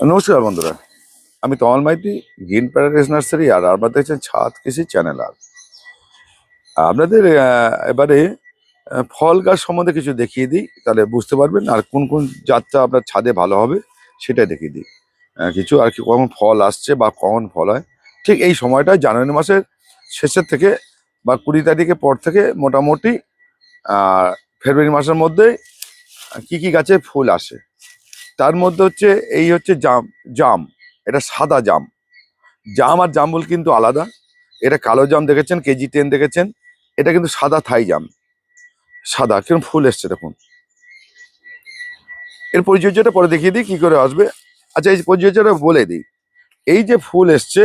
নমস্কার বন্ধুরা, আমি Tamal Maiti, green paradise nursery আর আপনারা দেখছেন ছাদ কৃষি চ্যানেল আর। আপনাদের এবারে ফল গাছ সম্বন্ধে কিছু দেখিয়ে দিই, তাহলে বুঝতে পারবেন আর কোন কোন জাতটা আপনার ছাদে ভালো হবে সেটাই দেখিয়ে দিই। কিছু আর কি কখন ফল আসছে বা কখন ফল হয়, ঠিক এই সময়টা জানুয়ারি মাসের শেষের থেকে বা কুড়ি তারিখের পর থেকে মোটামুটি ফেব্রুয়ারি মাসের মধ্যে কি কি গাছে ফুল আসে তার মধ্যে হচ্ছে এই হচ্ছে জাম জাম, এটা সাদা জাম। জাম আর জামুল কিন্তু আলাদা। এটা কালো জাম দেখেছেন, কেজি টেন দেখেছেন, এটা কিন্তু সাদা থাই জাম। সাদা কীরকম ফুল এসছে দেখুন। এর পরিচর্যাটা পরে দেখিয়ে দিই, কী করে আসবে। আচ্ছা এই পরিচর্যাটা বলে দিই। এই যে ফুল এসছে,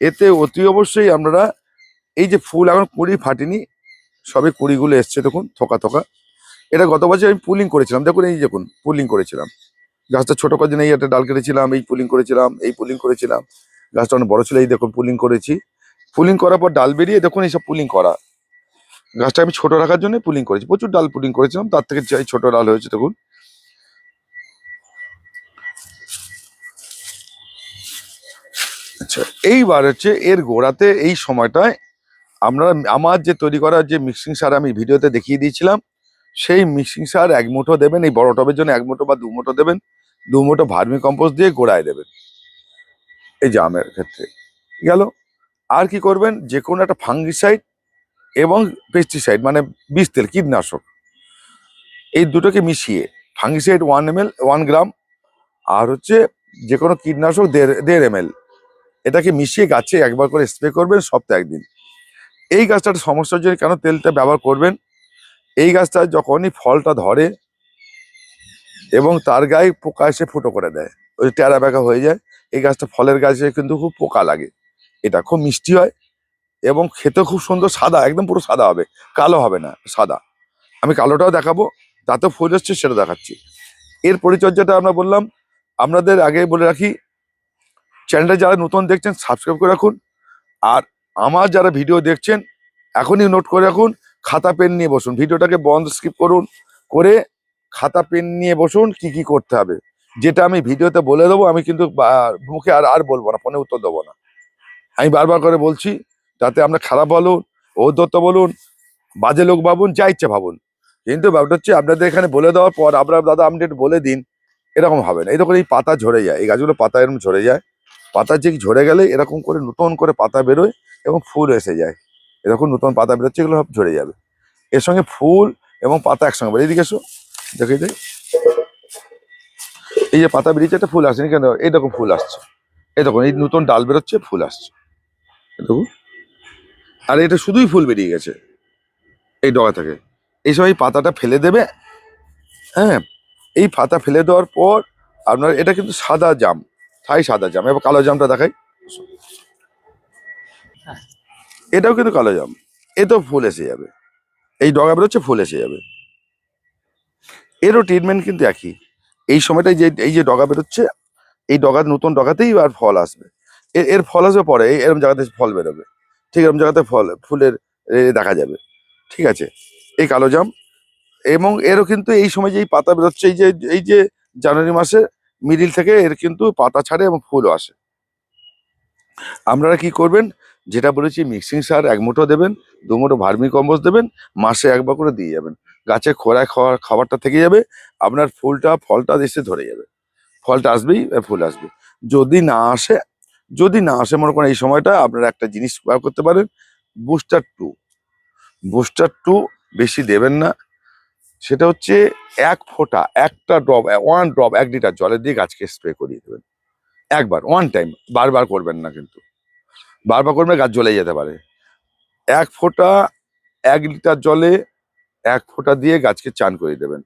এতে অতি অবশ্যই আমরা এই যে ফুল এখন কুড়ি ফাটিনি, সবে কুড়িগুলো এসছে দেখুন, থোকা থোকা। এটা গত বছর আমি পুলিং করেছিলাম। দেখুন এই দেখুন, পুলিং করেছিলাম। গাছটা ছোট কদিন এই একটা ডাল কেটেছিলাম, এই পুলিং করেছিলাম, এই পুলিং করেছিলাম। গাছটা অনেক বড় ছিল, এই দেখুন পুলিং করেছি। পুলিং করার পর ডাল বেরিয়ে দেখুন এইসব পুলিং করা। গাছটা আমি ছোট রাখার জন্য পুলিং করেছি, প্রচুর ডাল পুলিং করেছিলাম, তার থেকে চাই ছোট ডাল হয়েছে দেখুন। আচ্ছা এইবার হচ্ছে এর গোড়াতে এই সময়টায় আমরা, আমার যে তৈরি করা যে মিক্সিং সার আমি ভিডিওতে দেখিয়ে দিয়েছিলাম, সেই মিক্সিং সার এক মুঠো দেবেন, এই বড় টবের জন্য এক মুঠো বা দু মুঠো দেবেন। দু মুঠো ভার্মি কম্পোস্ট দিয়ে গোড়ায় দেবেন। এই জামের ক্ষেত্রে। গেল? আর কি করবেন? যে কোনো একটা ফাঙ্গিসাইড এবং পেস্টিসাইড মানে বিষ তেল, কীটনাশক। এই দুটোকে মিশিয়ে fungicide one M L one gram আর হচ্ছে যে কোনো কীটনাশক দেড় দেড় এম এল এটাকে মিশিয়ে গাছে একবার করে স্প্রে করবেন সপ্তাহে একদিন। এই গাছটার সমস্যার জন্য কেন তেলটা ব্যবহার করবেন? এই গাছটা যখনই ফলটা ধরে এবং তার গায়ে পোকা এসে ফুটো করে দেয়। ওই টেরা ব্যাকা হয়ে যায়, এই গাছটা ফলের গাছে কিন্তু খুব পোকা লাগে। এটা খুব মিষ্টি হয় এবং খেতে খুব সুন্দর সাদা, একদম পুরো সাদা হবে, কালো হবে না, সাদা। আমি কালোটাও দেখাবো, তাতেও ফুল এসছে সেটা দেখাচ্ছি। এর পরিচর্যাটা আমরা বললাম, আপনাদের আগে বলে রাখি, চ্যানেলটা যারা নতুন দেখছেন, সাবস্ক্রাইব করে রাখুন। আর আমার যারা ভিডিও দেখছেন, এখনই নোট করে রাখুন, খাতা পেন নিয়ে বসুন। ভিডিওটাকে বন্ধ স্কিপ করুন, করে খাতা, পেন নিয়ে বসুন কি কি করতে হবে। যেটা আমি ভিডিওতে বলে দেবো, আমি কিন্তু মুখে আর আর বলব না, ফোনে উত্তর দেবো না। আমি বারবার করে বলছি, যাতে আমরা খারাপ বলুন ঔদ্ধত্য বলুন, বাজে লোক ভাবুন, যা ইচ্ছে ভাবুন। কিন্তু ব্যাপারটা হচ্ছে, আপনাদের এখানে বলে দেওয়ার পর, আপনার, দাদা, আপনি একটু বলে দিন, এরকম হবে না। দেখুন, এই পাতা ঝরে যায়, এই গাছগুলো পাতা এরকম ঝরে যায়। পাতা যে ঝরে গেলে এরকম করে নতুন করে পাতা বেরোয় এবং ফুল এসে যায়। এরকম নতুন পাতা বেরোচ্ছে, এগুলো সব ঝরে যাবে। এর সঙ্গে ফুল এবং পাতা একসঙ্গে বেরিয়ে এদিকে এসো। দেখে এই যে পাতা বেরিয়েছে, একটা ফুল আসেনি কেন এই দেখুন ফুল আসছে। এই দেখুন এই নতুন ডাল বেরোচ্ছে, ফুল আসছে। দেখুন আর এটা শুধুই ফুল বেরিয়ে গেছে এই ডগা থেকে। এই সময় পাতাটা ফেলে দেবে হ্যাঁ? এই পাতা ফেলে দেওয়ার পর আপনার, এটা কিন্তু সাদা জাম, থাই সাদা জাম। এবার কালো জামটা দেখাই। এটাও কিন্তু কালো জাম। এতেও ফুল এসে যাবে। এই ডগা বেরোচ্ছে, ফুল এসে যাবে। এরও ট্রিটমেন্ট কিন্তু একই। এই সময়টায় যে এই যে ডগা বেরোচ্ছে, এই ডগা নতুন ডগাতেই আর ফল আসবে। এর এর ফল আসবে পরে এরম জায়গাতে ফল বেরোবে। ঠিক এরম জায়গাতে ফল ফুলের দেখা যাবে। ঠিক আছে? এই কালো জাম। এবং এরও কিন্তু এই সময় যে এই পাতা বেরোচ্ছে, এই যে এই যে জানুয়ারি মাসে মিডিল থেকে এর কিন্তু পাতা ছাড়ে এবং ফুলও আসে। আপনারা কি করবেন? যেটা বলেছি মিক্সিং সার এক মুঠো দেবেন, দু মুঠো ভার্মি কম্পোস্ট দেবেন, মাসে একবার করে দিয়ে যাবেন। গাছে খোরায় খাওয়ার খাবারটা থেকে যাবে, আপনার ফুলটা, ফলটা এসে ধরে যাবে। ফলটা আসবেই ফুল আসবে। যদি না আসে, যদি না আসে, মনে করেন এই সময়টা আপনারা একটা জিনিস ব্যবহার করতে পারেন, বুস্টার টু। বুস্টার টু বেশি দেবেন না। সেটা হচ্ছে এক ফোঁটা, একটা ড্রপ, ওয়ান ড্রপ, এক লিটার জলের দিয়ে গাছকে স্প্রে করিয়ে দেবেন। একবার, ওয়ান টাইম, বারবার করবেন না কিন্তু। বারবার করবে গাছ জ্বলে যেতে পারে। এক ফোঁটা, এক লিটার জলে এক ফোঁটা দিয়ে গাছকে চান করে দেবেন।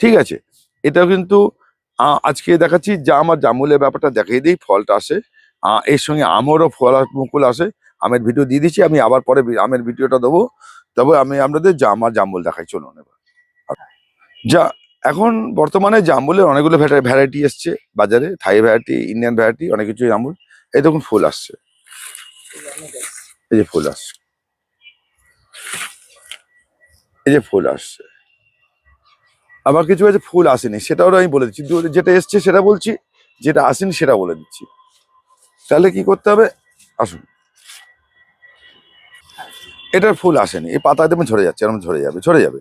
ঠিক আছে? এটাও কিন্তু আজকে দেখাচ্ছি, যা আমার জামুলের ব্যাপারটা দেখিয়ে দিই, ফলটা আসে। এর সঙ্গে আমেরও ফল মুকুল আসে। আমের ভিডিও দিয়ে দিচ্ছি, আমি আবার পরে আমের ভিডিওটা দেবো। তবে আমি আপনাদের জাম আর জামুল দেখাই, চলুন এবার। যা, এখন বর্তমানে জামুলের অনেকগুলো ভ্যারাইটি এসছে বাজারে, থাই ভ্যারাইটি, ইন্ডিয়ান ভ্যারাইটি, অনেক কিছু জামুল। এই দেখুন, ফুল আসছে। এই যে ফুল আসছে। এই যে ফুল আসছে। আবার কিছু আছে ফুল আসেনি, সেটাও আমি বলে দিচ্ছি। যেটা এসছে সেটা বলছি, যেটা আসেনি সেটা বলে দিচ্ছি। তাহলে কি করতে হবে? আসুন। এটার ফুল আসেনি, এই পাতা দেবেন ঝরে যাচ্ছে, এরকম ঝরে যাবে ঝরে যাবে।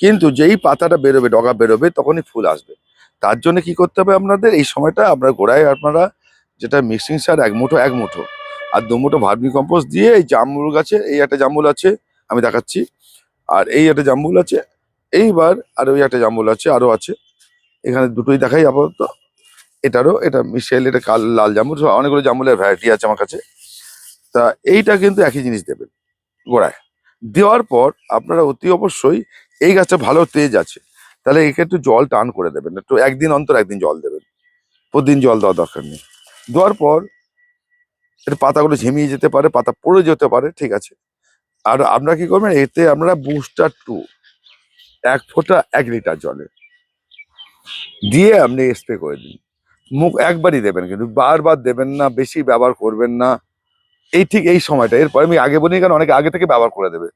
কিন্তু যেই পাতাটা বেরোবে, ডগা বেরোবে, তখনই ফুল আসবে। তার জন্য কি করতে হবে আপনাদের? এই সময়টা আপনার গোড়ায় আপনারা যেটা মিক্সিং সার, এক মুঠো এক মুঠো। আর দু মুঠো ভার্মি কম্পোস্ট দিয়ে এই জামুল গাছে, এই একটা জামুল আছে, আমি দেখাচ্ছি। আর এই একটা জামুল আছে। এইবার আর ওই একটা জামুল আছে, আরও আছে। এখানে দুটোই দেখাই আপাতত। এটারও, এটা মিশেল, এটা কাল, লাল সব অনেকগুলো জামুলের ভ্যারাইটি আছে আমার কাছে। তা এইটা কিন্তু একই জিনিস দেবেন গোড়ায়। দেওয়ার পর আপনারা অতি অবশ্যই এই গাছটা ভালো তেজ আছে। তাহলে একে একটু জল টান করে দেবেন, একটু একদিন অন্তর একদিন জল দেবেন। প্রতিদিন জল দেওয়ার দরকার নেই। দেওয়ার পর এর পাতাগুলো ঝিমিয়ে যেতে পারে, পাতা পড়ে যেতে পারে, ঠিক আছে। আর আপনারা কি করবেন? এতে আমরা বুস্টার টু এক ফোঁটা এক লিটার জলে দিয়ে আপনি স্প্রে করে দিন। মুখ একবারই দেবেন কিন্তু বারবার দেবেন না, বেশি ব্যবহার করবেন না। এই ঠিক এই সময়টা। এরপরে আমি আগে বলি কেন? অনেকে আগে থেকে ব্যবহার করে দেবে।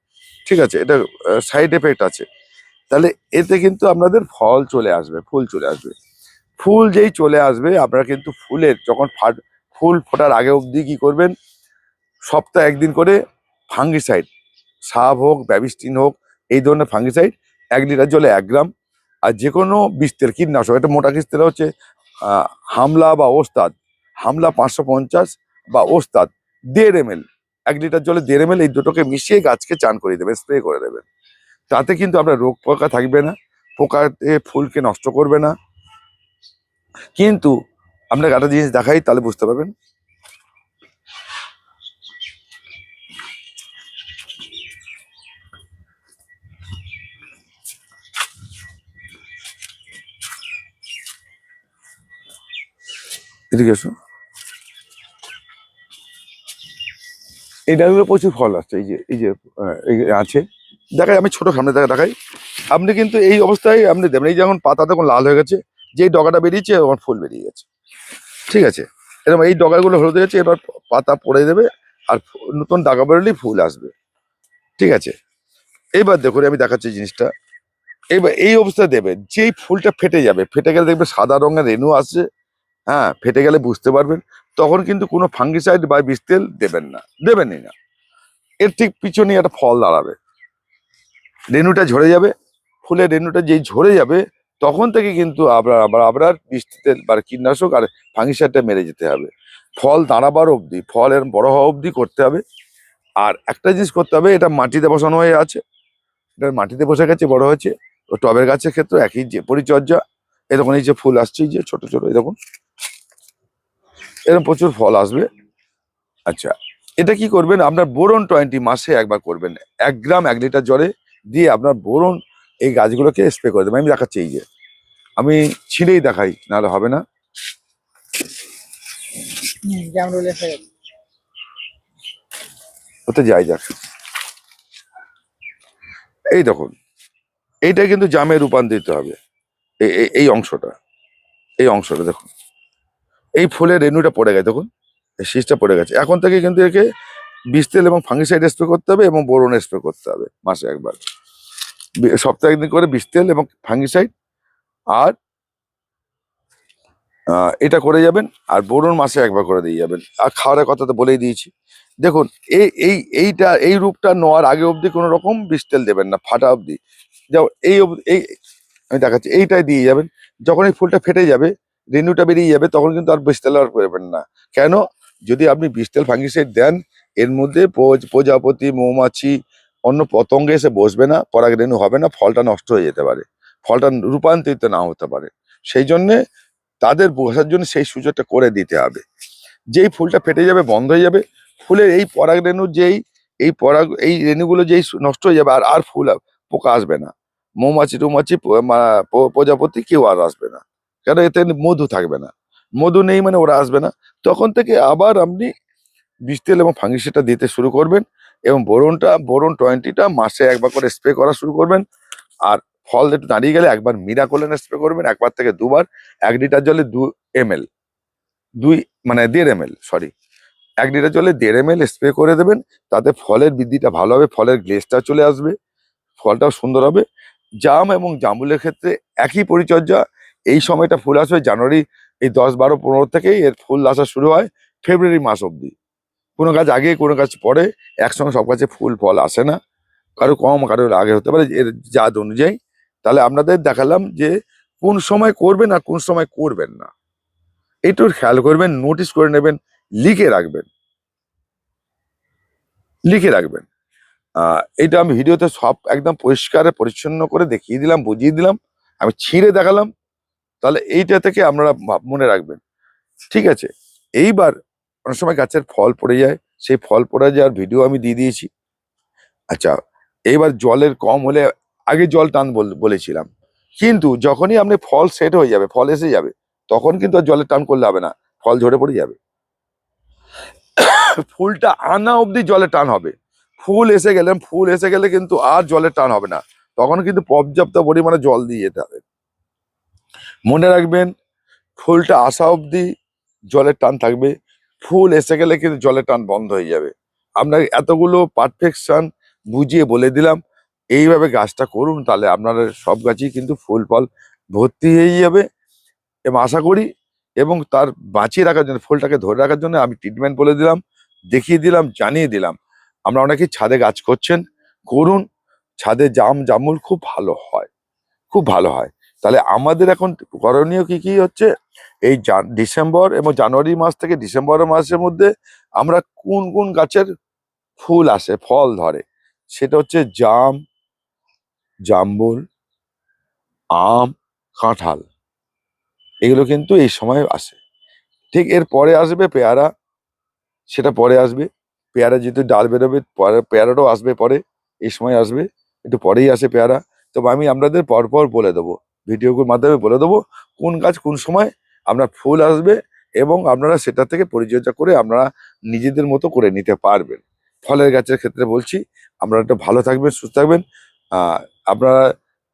ঠিক আছে? এটা সাইড এফেক্ট আছে। তাহলে এতে কিন্তু আপনাদের ফল চলে আসবে, ফুল চলে আসবে। ফুল যেই চলে আসবে, আপনারা কিন্তু ফুলের যখন ফাট, ফুল ফোটার আগে অবধি কি করবেন? সপ্তাহে একদিন করে ফাঙ্গিসাইড সাব হোক ব্যাবিস্টিন হোক, এই ধরনের ফাঙ্গিসাইড এক লিটার জলে এক গ্রাম। আর যে কোনো বিষ তেল কীটনাশক এটা মোটা কিস তেল হচ্ছে হামলা বা ওস্তাদ। হামলা পাঁচশো পঞ্চাশ বা ওস্তাদ, দেড় এম এক লিটার জলে দেড় এম এই দুটোকে মিশিয়ে গাছকে চান করে দেবেন, স্প্রে করে দেবেন। তাতে কিন্তু আপনার রোগ পোকা থাকবে না, পোকাতে ফুলকে নষ্ট করবে না। কিন্তু আপনাকে একটা জিনিস দেখাই, তাহলে বুঝতে পারবেন এদিকে এসো। এই ডালগুলো প্রচুর ফল আসছে এই যে এই যে আহ, এই যে আছে। দেখাই আমি ছোট সামনে দেখা দেখাই। আপনি কিন্তু এই অবস্থায় আপনি দেবেন এই যখন পাতা তখন লাল হয়ে গেছে যেই ডগাটা বেরিয়েছে আমার ফুল বেরিয়ে গেছে। ঠিক আছে? এরকম এই ডগাগুলো হলুদ হয়ে গেছে এবার পাতা পড়ে দেবে আর নতুন ডগা বেরোলেই ফুল আসবে। ঠিক আছে? এইবার দেখুন আমি দেখাচ্ছি জিনিসটা। এইবার এই অবস্থায় দেবে যেই ফুলটা ফেটে যাবে ফেটে গেলে দেখবে সাদা রঙের রেণু আসছে হ্যাঁ ফেটে গেলে বুঝতে পারবেন। তখন কিন্তু কোনো ফাঙ্গিসাইড বা বিষ তেল দেবেন না, দেবেনই না। এর ঠিক পিছনে একটা ফল দাঁড়াবে। রেণুটা ঝরে যাবে। ফুলের রেণুটা যেই ঝরে যাবে, তখন থেকে কিন্তু আবার আবার আবার বিষ তেল বা কীটনাশক আর ফাঙ্গিসাইডটা মেরে যেতে হবে। ফল দাঁড়াবার অবধি, ফল এর বড় হওয়া অবধি করতে হবে। আর একটা জিনিস করতে হবে, এটা মাটিতে বসানো হয়ে আছে। এটা মাটিতে বসে গেছে, বড় হয়েছে। ও টবের গাছের ক্ষেত্রে একই যে পরিচর্যা। এরকম এই যে ফুল আসছে যে ছোট ছোট এরকম এরকম প্রচুর ফল আসবে। আচ্ছা এটা কি করবেন? আপনার বোরন টোয়েন্টি মাসে একবার করবেন। এক গ্রাম এক লিটার জলে দিয়ে আপনার বোরন এই গাছগুলোকে স্প্রে করে দেবেন। আমি দেখাচ্ছি এই যে। আমি ছিঁড়েই দেখাই নাহলে হবে না। ওতে যাই যাক। এই দেখুন এইটা কিন্তু জামে রূপান্তরিত হবে। এই- এই- এই অংশটা এই অংশটা দেখুন। এই ফুলের রেনুটা পড়ে গেছে দেখুন, এই শীষটা পড়ে গেছে। এখন থেকে কিন্তু একে বিষ তেল এবং ফাঙ্গিসাইড স্প্রে করতে হবে এবং বোরন স্প্রে করতে হবে মাসে একবার। সপ্তাহে একদিন করে বিষ তেল এবং ফাঙ্গিসাইড আর এটা করে যাবেন আর বোরন মাসে একবার করে দিয়ে যাবেন। আর খাওয়ারের কথা তো বলেই দিয়েছি। দেখুন, এই এই, এইটা, এই রূপটা নেওয়ার আগে অবধি কোনো রকম বিষ তেল দেবেন না, ফাটা অবধি। যেমন এই এই, আমি দেখাচ্ছি, এইটাই দিয়ে যাবেন। যখন এই ফুলটা ফেটে যাবে রেণুটা বেরিয়ে যাবে, তখন কিন্তু আর বিষ তেল আর করবেন না। কেন? যদি আপনি বিষ তেল ফাঙ্গিসাইড দেন, এর মধ্যে প্রজাপতি, মৌমাছি, অন্য পতঙ্গে এসে বসবে না, পরাগ রেণু হবে না, ফলটা নষ্ট হয়ে যেতে পারে। ফলটা রূপান্তরিত না হতে পারে। সেই জন্যে তাদের বসার জন্য সেই সুযোগটা করে দিতে হবে। যেই ফুলটা ফেটে যাবে, বন্ধ হয়ে যাবে, ফুলের এই পরাগ রেণু যেই, এই পরাগ, এই রেণুগুলো যেই নষ্ট হয়ে যাবে, আর আর ফুল পোকা আসবে না। মৌমাছি টৌমাছি প্রজাপতি কেউ আর আসবে না। কেন এতে মধু থাকবে না? মধু নেই মানে ওরা আসবে না। তখন থেকে আবার আপনি বিষ তেল এবং ফাঙ্গিসাইডটা দিতে শুরু করবেন এবং বোরনটা, বোরন টোয়েন্টিটা মাসে একবার করে স্প্রে করা শুরু করবেন। আর ফল একটু দাঁড়িয়ে গেলে একবার মিরাকোলেন স্প্রে করবেন, একবার থেকে দুবার। এক লিটার জলে দু এম দুই মানে দেড় এম সরি। এক লিটার জলে দেড় এম স্প্রে করে দেবেন, তাতে ফলের বৃদ্ধিটা ভালো হবে, ফলের গ্লেসটা চলে আসবে, ফলটাও সুন্দর হবে। জাম এবং জামুলের ক্ষেত্রে একই পরিচর্যা এই সময়টা ফুল আসবে জানুয়ারি, এই দশ, বারো, পনেরো থেকেই এর ফুল আসা শুরু হয় ফেব্রুয়ারি মাস অবধি। কোনো গাছ আগে, কোনো গাছ পরে, একসঙ্গে সব গাছে ফুল, ফল আসে না। কারও কম, কারও আগে হতে পারে, এর জাত অনুযায়ী। তাহলে আপনাদের দেখালাম যে কোন সময় করবেন আর কোন সময় করবেন না। একটু খেয়াল করবেন নোটিশ করে নেবেন, লিখে রাখবেন। লিখে রাখবেন। এটা আমি ভিডিওতে সব একদম পরিষ্কার, পরিচ্ছন্ন করে দেখিয়ে দিলাম, বুঝিয়ে দিলাম। আমি ছিঁড়ে দেখালাম। তাহলে এইটা থেকে ভাব- মনে রাখবেন। ঠিক আছে? এইবার অনেক সময় গাছের ফল পড়ে যায়, সেই ফল পড়ে যাওয়ার ভিডিও আমি দিয়ে দিয়েছি। আচ্ছা এইবার জলের কম হলে আগে জল টান বল- বলেছিলাম। কিন্তু যখনই আপনি ফল সেট হয়ে যাবে, ফল এসে যাবে, তখন কিন্তু আর জলের টান করলে হবে না, ফল ঝরে পড়ে যাবে। ফুলটা আনা অবধি জলে টান হবে। ফুল এসে গেলে, ফুল এসে গেলে কিন্তু আর জলের টান হবে না। তখন কিন্তু পর্যাপ্ত পরিমাণে জল দিয়ে যেতে হবে। মনে রাখবেন, ফুলটা আসা অবধি জলের টান থাকবে। ফুল এসে গেলে কিন্তু জলের টান বন্ধ হয়ে যাবে। আপনাকে এতগুলো পারফেকশন বুঝিয়ে বলে দিলাম। এইভাবে গাছটা করুন, তাহলে আপনাদের সব গাছই কিন্তু ফুল ফল ভর্তি হয়ে যাবে। এবং আশা করি এবং তার বাঁচিয়ে রাখার জন্য, ফুলটাকে ধরে রাখার জন্য আমি ট্রিটমেন্ট বলে দিলাম, দেখিয়ে দিলাম, জানিয়ে দিলাম। আমরা অনেকেই ছাদে গাছ করছেন, করুন। ছাদে জাম জামুল খুব ভালো হয়, খুব ভালো হয়। তাহলে আমাদের এখন করণীয় কি কি হচ্ছে? এই ডিসেম্বর এবং জানুয়ারি মাস থেকে ডিসেম্বর মাসের মধ্যে আমরা কোন কোন গাছের ফুল আসে, ফল ধরে? সেটা হচ্ছে জাম জাম্বুল আম, কাঁঠাল। এগুলো কিন্তু এই সময় আসে। ঠিক এর পরে আসবে পেয়ারা। সেটা পরে আসবে। পেয়ারা যেহেতু ডাল বেরোবে পেয়ারাটাও আসবে পরে। এই সময় আসবে। একটু পরেই আসে পেয়ারা। তবে আমি আপনাদের পরপর বলে দেবো। ভিডিওর মাধ্যমে বলে দেবো কোন গাছ কোন সময় আপনার ফুল আসবে এবং আপনারা সেটা থেকে পরিচর্যা করে আপনারা নিজেদের মতো করে নিতে পারবেন। ফলের গাছের ক্ষেত্রে বলছি, আপনারা একটু ভালো থাকবেন, সুস্থ থাকবেন। আপনারা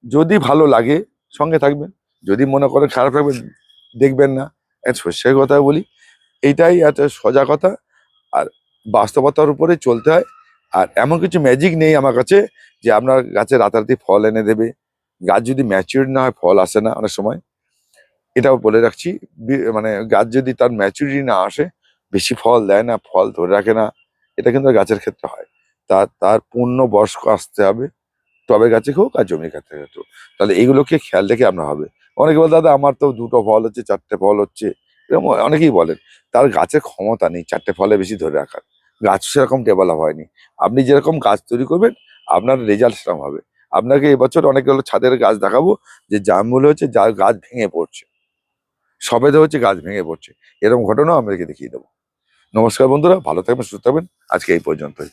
যদি ভালো লাগে সঙ্গে থাকবেন, যদি মনে করেন খারাপ থাকবেন দেখবেন না। সত্যি কথা বলি এইটাই একটা সোজা কথা। আর বাস্তবতার উপরে চলতে হয়। আর এমন কিছু ম্যাজিক নেই আমার কাছে যে আপনার গাছে রাতারাতি ফল এনে দেবে। গাছ যদি ম্যাচিউর না হয়, ফল আসে না অনেক সময়। এটাও বলে রাখছি মানে গাছ যদি তার ম্যাচুরিটি না আসে, বেশি ফল দেয় না, ফল ধরে রাখে না, এটা কিন্তু গাছের ক্ষেত্রে হয়। তার তার পূর্ণ বয়স্ক আসতে হবে টবে গাছে হোক আর জমি গাছে হোক। তাহলে এগুলোকে খেয়াল রেখে আপনার হবে। অনেকে বলে, দাদা, আমার তো দুটো ফল হচ্ছে, চারটে ফল হচ্ছে। এরকম অনেকেই বলেন, তার গাছের ক্ষমতা নেই, চারটে ফলে বেশি ধরে রাখার। গাছ সেরকম ডেভেলপ হয়নি। আপনি যেরকম গাছ তৈরি করবেন, আপনার রেজাল্ট সেরকম হবে। আপনাকে এবছর অনেকগুলো ছাদের গাছ দেখাবো, যে জামগুলো হচ্ছে যা গাছ ভেঙে পড়ছে। সবেদে হচ্ছে গাছ ভেঙে পড়ছে। এরকম ঘটনাও আমাদেরকে দেখিয়ে দেবো। নমস্কার বন্ধুরা, ভালো থাকবেন, সুস্থ থাকবেন। আজকে এই পর্যন্তই।